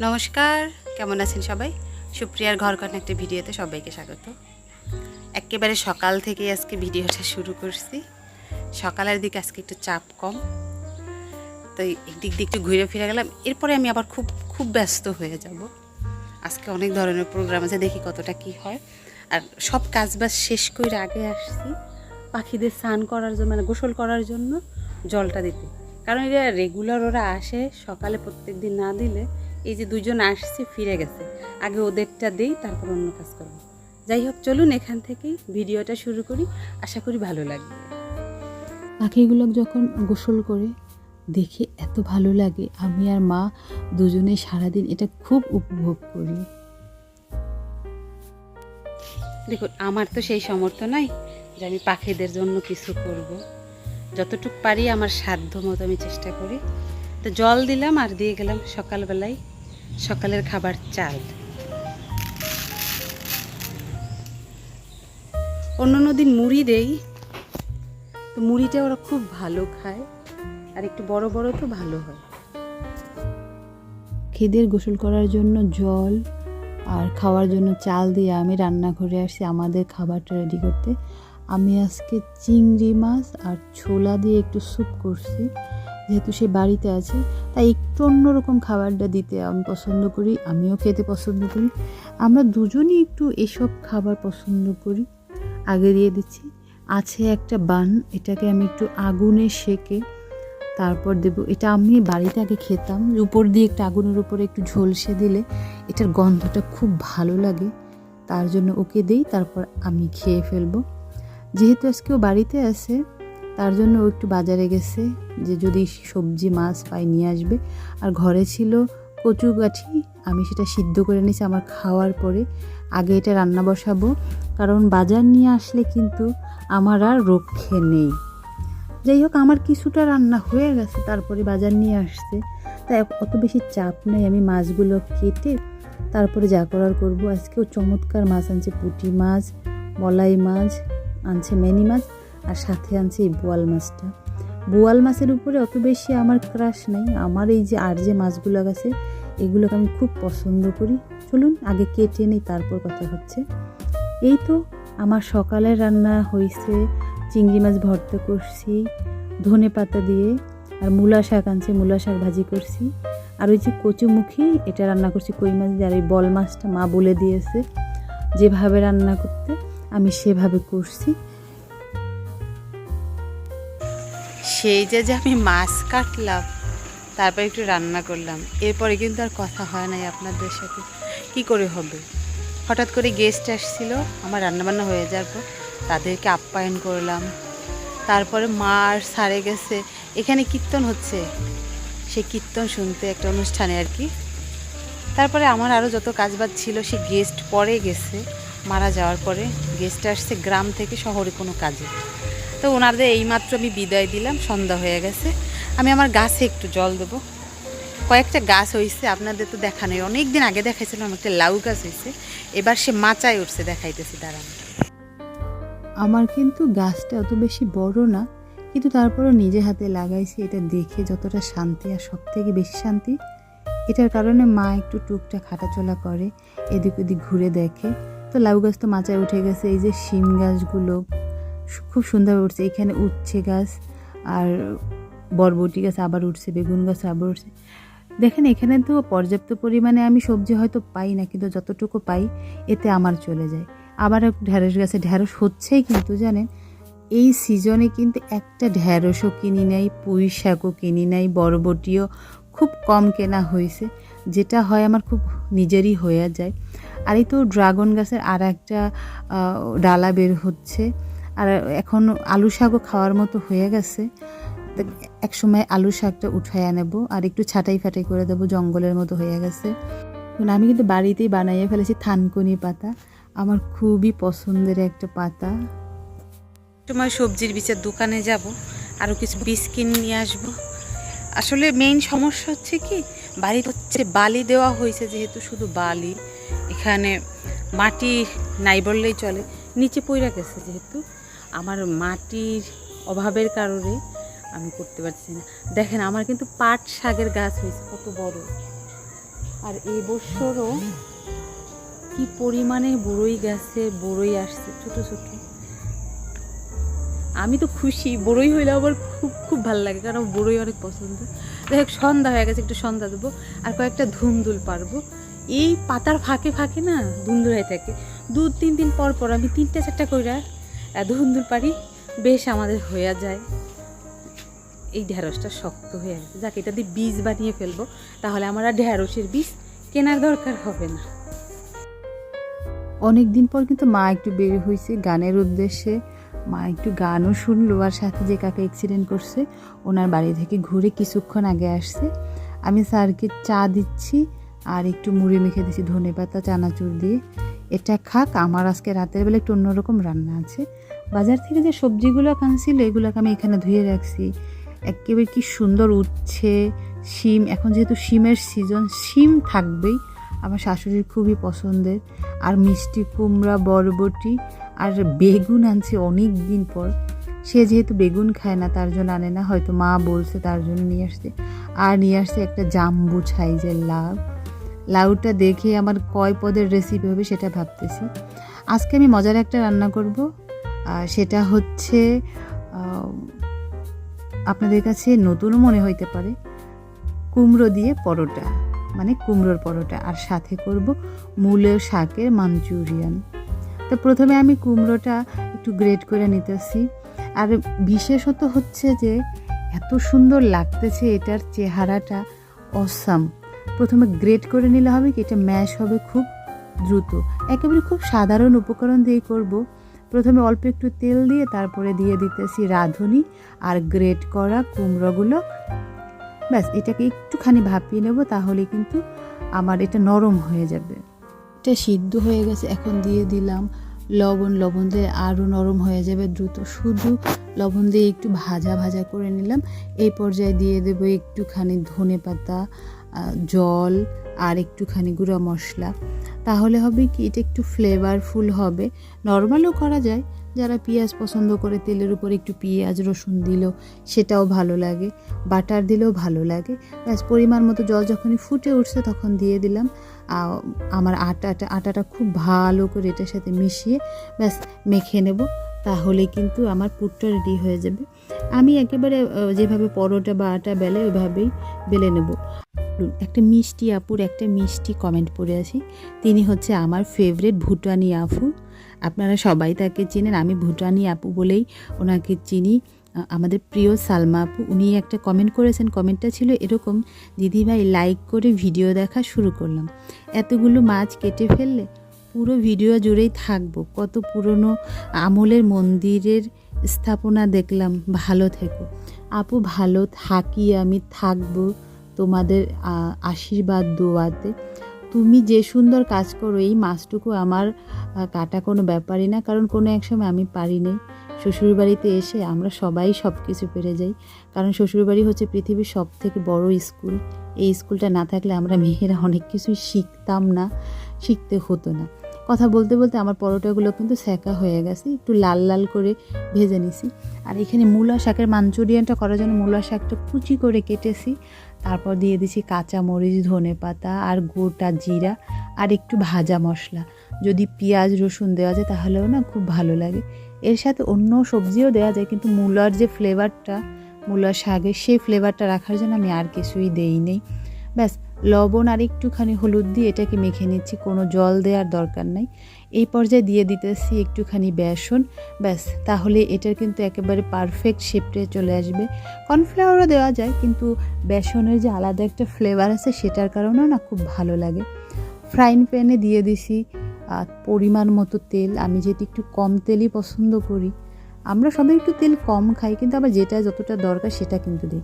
নমস্কার, কেমন আছেন সবাই? সুপ্রিয়ার ঘর কর্ণ একটা ভিডিওতে সবাইকে স্বাগত। একেবারে সকাল থেকে আজকে ভিডিওটা শুরু করছি। সকালের দিকে আজকে একটু চাপ কম। তো একদিক দিয়ে একটু ঘুরে ফিরে গেলাম। এরপরে আমি আবার খুব খুব ব্যস্ত হয়ে যাব। আজকে অনেক ধরনের প্রোগ্রাম আছে, দেখি কতটা কি হয়। আর সব কাজ বাজ শেষ করে আগে আসছি পাখিদের স্নান করার জন্য মানে গোসল করার জন্য জলটা দিতে। কারণ এটা রেগুলার ওরা আসে, সকালে প্রত্যেক দিন না দিলে এই যে দুজন আসছে ফিরে গেছে। আগে ওদেরটা দেই তারপর অন্য কাজ করব। যাই হোক চলুন এখান থেকেই ভিডিওটা শুরু করি। আশা করি ভালো লাগবে। পাখিগুলো যখন গোসল করে দেখে এত ভালো লাগে। আমি আর মা দুজনে সারাদিন এটা খুব উপভোগ করি। দেখুন আমার তো সেই সামর্থ্য নাই যে আমি পাখিদের জন্য কিছু করব। যতটুক পারি আমার সাধ্য মতো আমি চেষ্টা করি। তো জল দিলাম আর দিয়ে গেলাম সকালবেলায় সকালের খাবার চাল। অন্য দিন মুড়ি দেই। তো মুড়িটা ওরা খুব ভালো খায়, আর একটু বড় বড় তো ভালো হয়। খেদের গোসল করার জন্য জল আর খাওয়ার জন্য চাল দিয়ে আমি রান্না রান্নাঘরে আসছি আমাদের খাবারটা রেডি করতে। আমি আজকে চিংড়ি মাছ আর ছোলা দিয়ে একটু স্যুপ করছি। যেহেতু সে বাড়িতে আছে, তাই একটু অন্যরকম খাবারটা দিতে আমি পছন্দ করি, আমিও খেতে পছন্দ করি। আমরা দুজনই একটু এসব খাবার পছন্দ করি। আগে দিয়ে দিচ্ছি, আছে একটা বান, এটাকে আমি একটু আগুনে সেকে তারপর দেবো। এটা আমি বাড়িতে আগে খেতাম, উপর দিয়ে একটা আগুনের উপরে একটু ঝলসে দিলে এটার গন্ধটা খুব ভালো লাগে। তার জন্য ওকে দিই, তারপর আমি খেয়ে ফেলব। যেহেতু আজকে ও বাড়িতে আছে তার জন্য ও একটু বাজারে গেছে যে যদি সবজি, মাছ পাই নিয়ে আসবে। আর ঘরে ছিল কচু গাঠি, আমি সেটা সিদ্ধ করে নিয়েছি আমার খাওয়ার পরে। আগে এটা রান্না বসাবো, কারণ বাজার নিয়ে আসলে কিন্তু আমার আর রক্ষে নেই। যাই হোক, আমার কিছুটা রান্না হয়ে গেছে, তারপরে বাজার নিয়ে আসছে। তাই অত বেশি চাপ নেই আমি মাছগুলো কেটে তারপরে যা করার করব। আজকেও চমৎকার মাছ আনছে, পুঁটি মাছ মলাই মাছ, আনছে মেনি মাছ। আর সাথে আনছে এই বোয়াল মাছটা। বোয়াল মাছের উপরে অত বেশি আমার ক্রাশ নেই। আমার এই যে আর যে মাছগুলো গেছে এগুলোকে আমি খুব পছন্দ করি। চলুন আগে কেটে নিই, তারপর কথা হচ্ছে। এই তো আমার সকালের রান্না হয়েছে, চিংড়ি মাছ ভর্তা করছি, ধনে পাতা দিয়ে, আর মূলা শাক আনছে, মূলা শাক ভাজি করছি। আর ওই যে কচুমুখী, এটা রান্না করছি কই মাছ দিয়ে, আর ওই বল মাছটা মা বলে দিয়েছে। যেভাবে রান্না করতে, আমি সেভাবে করছি। সেই যে যে আমি মাছ কাটলাম, তারপর একটু রান্না করলাম। এরপরে কিন্তু আর কথা হয় নাই আপনাদের সাথে। কি করে হবে? হঠাৎ করে গেস্ট আসছিল, আমার রান্নাবান্না হয়ে যাওয়ার পর তাদেরকে আপ্যায়ন করলাম। তারপরে মা আর সারে গেছে। এখানে কীর্তন হচ্ছে। সেই কীর্তন শুনতে একটা অনুষ্ঠানে আর কি। তারপরে আমার আরও যত কাজবাজ ছিল, সে গেস্ট পরে গেছে। মারা যাওয়ার পরে গেস্ট আসছে গ্রাম থেকে শহরে কোনো কাজে। তো ওনাদের এইমাত্র আমি বিদায় দিলাম, সন্ধ্যা হয়ে গেছে। আমি আমার গাছে একটু জল দেবো। কয়েকটা গাছ হয়েছে আপনাদের তো দেখা নেই অনেক দিন আগে দেখাইছিলাম, একটা লাউ গাছ হয়েছে এবার সে মাচায় উঠছে, দেখাইতেছি, দাঁড়ান। আমার কিন্তু গাছটা অত বেশি বড় না, কিন্তু তারপরও নিজে হাতে লাগাইছি, এটা দেখে যতটা শান্তি আর সব থেকে বেশি শান্তি। এটার কারণে মা একটু টুকটাক হাঁটাচলা করে, এদিক ওদিক ঘুরে দেখে। তো লাউ গাছ তো মাচায় উঠে গেছে, এই যে শিম গাছগুলো খুব সুন্দর উঠছে। এখানে উঠছে গাছ আর বরবটি গাছ আবার উঠছে, বেগুন গাছ আবার উঠছে। দেখেন, এখানে তো পর্যাপ্ত পরিমাণে আমি সবজি হয়তো পাই না, কিন্তু যতটুকু পাই, এতে আমার চলে যায়। আবার ঢ্যাঁড়স গাছে ঢ্যাঁড়স হচ্ছেই কিন্তু জানেন, এই সিজনে কিন্তু একটা ঢ্যাঁড়সও কিনি নাই, পুঁই শাকও কিনি নাই, বরবটিও খুব কম কেনা হয়েছে, যেটা হয় আমার খুব নিজেরই হয়ে যায়। আর এই তো ড্রাগন গাছের আর একটা ডালা বের হচ্ছে। আর এখন আলু শাকও খাওয়ার মতো হয়ে গেছে। এক সময় আলু শাকটা উঠাইয়া নেব আর একটু ছাটাই ফাটাই করে দেবো, জঙ্গলের মতো হয়ে গেছে। এখন আমি কিন্তু বাড়িতেই বানাইয়ে ফেলেছি থানকুনি পাতা। আমার খুবই পছন্দের একটা পাতা। সময় সবজির বীজের দোকানে যাব আরও কিছু বীজ কিনে নিয়ে আসব। আসলে মেইন সমস্যা হচ্ছে কি, বাড়িতে হচ্ছে বালি দেওয়া হয়েছে, যেহেতু শুধু বালি। এখানে মাটি নাই বললেই চলে, নিচে পইরা গেছে যেহেতু। আমার মাটির অভাবের কারণে আমি করতে পারছি না। দেখেন, আমার কিন্তু পাট শাকের গাছ হয়েছে, কত বড়। আর এই বছরও কি পরিমাণে বড়ই গেছে বড়ই আসছে, ছোট ছোট। আমি তো খুশি, বড়ই হইলে আবার খুব খুব ভালো লাগে, কারণ আমার বড়ই অনেক পছন্দ। দেখ সন্ধ্যা হয়ে গেছে, একটু সন্ধ্যা দেবো, আর কয়েকটা ধুমধুল পারব। এই পাতার ফাঁকে ফাঁকে না ধুমধুল হয়ে থাকে। দু তিন দিন পর পর আমি তিনটা চারটা কইরা ধুমধুল পারি বেশ আমাদের হয়ে যায়। এই ঢ্যাঁড়সটা শক্ত হয়ে গেছে যাকে, এটা দিয়ে বীজ বানিয়ে ফেলব। তাহলে আমার আর ঢ্যাঁড়সের বীজ কেনার দরকার হবে না। অনেক দিন পর কিন্তু মা একটু বের হয়েছে গানের উদ্দেশ্যে। মা একটু গানও শুনলো আর সাথে যে কাকা অ্যাক্সিডেন্ট করছে, ওনার বাড়ি থেকে ঘুরে কিছুক্ষণ আগে আসছে। আমি স্যারকে চা দিচ্ছি আর একটু মুড়ি মেখে দিচ্ছি ধনে পাতা চানাচুর দিয়ে। এটা খাক, আমার আজকে রাতের বেলা একটু অন্যরকম রান্না আছে। বাজার থেকে যে সবজিগুলো আনছিল, এগুলোকে আমি এখানে ধুয়ে রাখছি। একেবারে কি সুন্দর উঠছে শিম। এখন যেহেতু শিমের সিজন শিম থাকবেই। আমার শাশুড়ির খুবই পছন্দের। আর মিষ্টি কুমড়া, বরবটি আর বেগুন আনছে অনেক দিন পর। সে যেহেতু বেগুন খায় না, তার জন্য আনে না। হয়তো মা বলছে তার জন্য নিয়ে আসছে। আর নিয়ে আসছে একটা জাম্বু সাইজের লাউ। লাউটা দেখে আমার কয় পদের রেসিপি হবে সেটা ভাবতেছি। আজকে আমি মজার একটা রান্না করব। সেটা হচ্ছে আপনাদের কাছে নতুনও মনে হইতে পারে, কুমড়ো দিয়ে পরোটা মানে কুমড়োর পরোটা, আর সাথে করব মূলের শাকের মাঞ্চুরিয়ান। তো প্রথমে আমি কুমড়োটা একটু গ্রেট করে নিতেছি, আর বিশেষত হচ্ছে যে এত সুন্দর লাগতেছে এটার চেহারাটা, অসাম। প্রথমে গ্রেট করে নিলে হবে কি, এটা ম্যাশ হবে খুব দ্রুত। একেবারে খুব সাধারণ উপকরণ দিয়ে করব। প্রথমে অল্প একটু তেল দিয়ে তারপরে দিয়ে দিতেছি রাঁধুনি আর গ্রেট করা কুমড়োগুলো। ব্যাস, এটাকে একটুখানি ভাপিয়ে নেব তাহলে কিন্তু আমার এটা নরম হয়ে যাবে। এটা সিদ্ধ হয়ে গেছে, এখন দিয়ে দিলাম লবণ। লবণ দিয়ে আরও নরম হয়ে যাবে দ্রুত। শুধু লবণ দিয়ে একটু ভাজা ভাজা করে নিলাম। এই পর্যায়ে দিয়ে দেব একটুখানি ধনে পাতা জল আর একটুখানি গুঁড়া মশলা। তাহলে হবে কি, এটা একটু ফ্লেভারফুল হবে। নর্মালও করা যায়, যারা পেঁয়াজ পছন্দ করে তেলের উপর একটু পেঁয়াজ, রসুন দিল সেটাও ভালো লাগে, বাটার দিলেও ভালো লাগে। ব্যাস, পরিমাণ মতো জল যখনই ফুটে উঠছে তখন দিয়ে দিলাম। আমার আটাটা আটাটা খুব ভালো করে এটার সাথে মিশিয়ে ব্যাস মেখে নেব। তাহলে কিন্তু আমার পুরটা রেডি হয়ে যাবে। আমি একেবারে যেভাবে পরোটা বা আটা বেলে ওইভাবেই বেলে নেব। একটা মিষ্টি আপুর একটা মিষ্টি কমেন্ট পড়ে আসি তিনি হচ্ছে আমার ফেভারিট ভুটানি আপু। আপনারা সবাই তাকে চেনেন, আমি ভুটানি আপু বলেই ওনাকে চিনি। আমাদের প্রিয় সালমা আপু, উনি একটা কমেন্ট করেছেন। কমেন্টটা ছিল এরকম, দিদিভাই লাইক করে ভিডিও দেখা শুরু করলাম। এতগুলো মাছ কেটে ফেললে পুরো ভিডিও জুড়েই থাকব। কত পুরনো আমলের মন্দিরের স্থাপনা দেখলাম। ভালো থেকো। আপু ভালো থাকি, আমি থাকব তোমাদের আশীর্বাদ দোয়াতে। তুমি যে সুন্দর কাজ করো, এই মাছটুকু আমার কাটা কোনো ব্যাপারই না, কারণ কোনো এক সময় আমি পারি পারিনি। শ্বশুরবাড়িতে এসে আমরা সবাই সব কিছু পেরে যাই। কারণ শ্বশুরবাড়ি হচ্ছে পৃথিবীর সব থেকে বড় স্কুল। এই স্কুলটা না থাকলে আমরা মেয়েরা অনেক কিছুই শিখতাম না, শিখতে হতো না। কথা বলতে বলতে আমার পরোটাগুলো কিন্তু সেকা হয়ে গেছে, একটু লাল লাল করে ভেজে নিছি। আর এখানে মূলা শাকের মাঞ্চুরিয়ানটা করার জন্য মূলা শাকটা কুচি করে কেটেছি। তারপর দিয়ে দিছি কাঁচা মরিচ ধনে পাতা আর গোটা জিরা আর একটু ভাজা মশলা। যদি পেঁয়াজ, রসুন দেওয়া যায় তাহলেও না খুব ভালো লাগে। এর সাথে অন্য সবজিও দেওয়া যায়, কিন্তু মূলার যে ফ্লেভারটা মূলার শাকের সেই ফ্লেভারটা রাখার জন্য আমি আর কিছুই দেই নেই। ব্যাস, লবণ আর একটুখানি হলুদ দিয়ে এটাকে মেখে নিচ্ছি, কোনো জল দেওয়ার দরকার নাই। এই পর্যায়ে দিয়ে দিতেছি একটুখানি বেসন। ব্যাস, তাহলে এটার কিন্তু একেবারে পারফেক্ট শেপটে চলে আসবে। কর্নফ্লাওয়ারও দেওয়া যায়, কিন্তু বেসনের যে আলাদা একটা ফ্লেভার আছে, সেটার কারণেও না খুব ভালো লাগে। ফ্রাইং প্যানে দিয়ে দিছি পরিমাণ মতো তেল, আমি যেহেতু একটু কম তেলই পছন্দ করি, আমরা সবাই একটু তেল কম খাই, কিন্তু আবার যেটা যতটা দরকার সেটা কিন্তু দিই।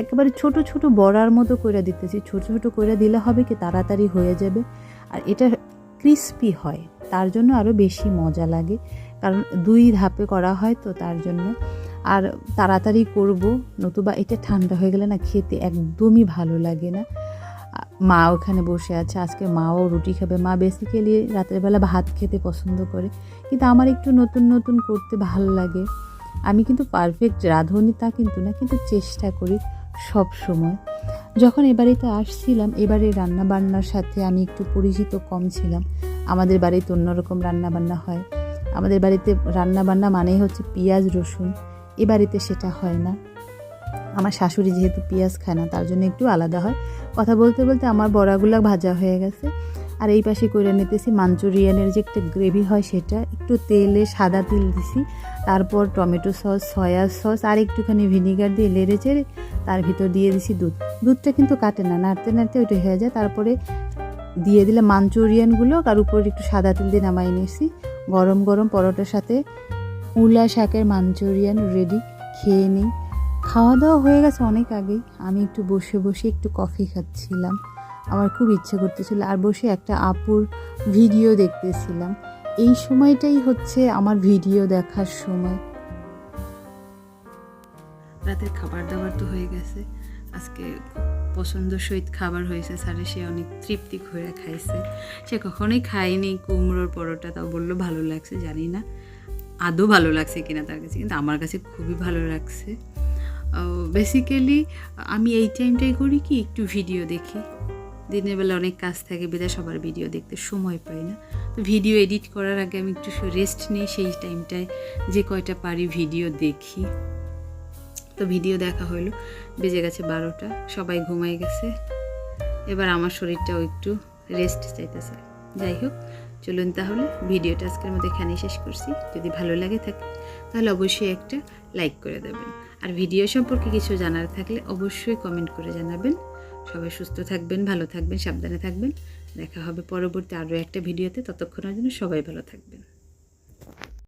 একেবারে ছোট ছোট বড়ার মতো করে দিতেছি, ছোট ছোট করে দিলে হবে কি তাড়াতাড়ি হয়ে যাবে। আর এটা ক্রিস্পি হয়, তার জন্য আরও বেশি মজা লাগে, কারণ দুই ধাপে করা হয় তো তার জন্য। আর তাড়াতাড়ি করব, নতুবা এটা ঠান্ডা হয়ে গেলে না খেতে একদমই ভালো লাগে না। মা ওখানে বসে আছে। আজকে মাও রুটি খাবে। মা বেসিক্যালি রাতের বেলা ভাত খেতে পছন্দ করে। কিন্তু আমার একটু নতুন নতুন করতে ভালো লাগে। আমি কিন্তু পারফেক্ট রাঁধুনি তা কিন্তু না, কিন্তু চেষ্টা করি সব সময়। যখন এ বাড়িতে আসছিলাম, এবারে রান্না বান্নার সাথে আমি একটু পরিচিত কম ছিলাম। আমাদের বাড়িতে অন্যরকম রান্না বান্না হয়। আমাদের বাড়িতে রান্না বান্না মানেই হচ্ছে পেঁয়াজ, রসুন। এ বাড়িতে সেটা হয় না। আমার শাশুড়ি যেহেতু পেঁয়াজ খায় না, তার জন্য একটু আলাদা হয়। কথা বলতে বলতে আমার বড়াগুলো ভাজা হয়ে গেছে। আর এই পাশে করে নিতেছি মাঞ্চুরিয়ানের যে একটা গ্রেভি হয় সেটা, একটু তেলে সাদা তেল দিছি, তারপর টমেটো সস, সয়া সস, আর একটুখানি ভিনিগার দিয়ে লেড়ে চেড়ে তার ভিতর দিয়ে দিছি দুধ। দুধটা কিন্তু কাটে না, নাড়তে নাড়তে ওইটা হয়ে যায়। তারপরে দিয়ে দিলে মাঞ্চুরিয়ানগুলো, আর উপরে একটু সাদা তেল দিয়ে নামাই নিয়েছি গরম গরম পরোটার সাথে মূলা শাকের মাঞ্চুরিয়ান রেডি খেয়ে নিই। খাওয়া দাওয়া হয়ে গেছে অনেক আগেই। আমি একটু বসে বসে একটু কফি খাচ্ছিলাম। আমার খুব ইচ্ছে করতেছিল। আর বসে একটা আপুর ভিডিও দেখতেছিলাম। এই সময়টাই হচ্ছে আমার ভিডিও দেখার সময়। রাতের খাবার দাবার তো হয়ে গেছে। আজকে পছন্দ সহিত খাবার হয়েছে স্যারে। সে অনেক তৃপ্তি করে খাইছে। সে কখনোই খায়নি। কুমড়োর পরোটা তাও বলল ভালো লাগছে, জানি না। আদৌ ভালো লাগছে কিনা তার কাছে। কিন্তু আমার কাছে খুবই ভালো লাগছে। বেসিক্যালি আমি এই টাইমটাই করি কি, একটু ভিডিও দেখি। দিনের বেলা অনেক কাজ থাকে বেদা সবার ভিডিও দেখতে সময় পাই না। তো ভিডিও এডিট করার আগে আমি একটু রেস্ট নিই সেই টাইমটায় যে কয়টা পারি ভিডিও দেখি। তো ভিডিও দেখা হলো বেজে গেছে বারোটা, সবাই ঘুমাই গেছে। এবার আমার শরীরটাও একটু রেস্ট চাইতেছে। যাই হোক চলুন তাহলে ভিডিওটা আজকের মধ্যে এখানেই শেষ করছি। যদি ভালো লাগে থাকে, তাহলে অবশ্যই একটা লাইক করে দেবেন। আর ভিডিও সম্পর্কে কিছু জানার থাকলে অবশ্যই কমেন্ট করে জানাবেন। সবাই সুস্থ থাকবেন, ভালো থাকবেন, সাবধানে থাকবেন। দেখা হবে পরবর্তী আরও একটা ভিডিওতে। ততক্ষণের জন্য সবাই ভালো থাকবেন।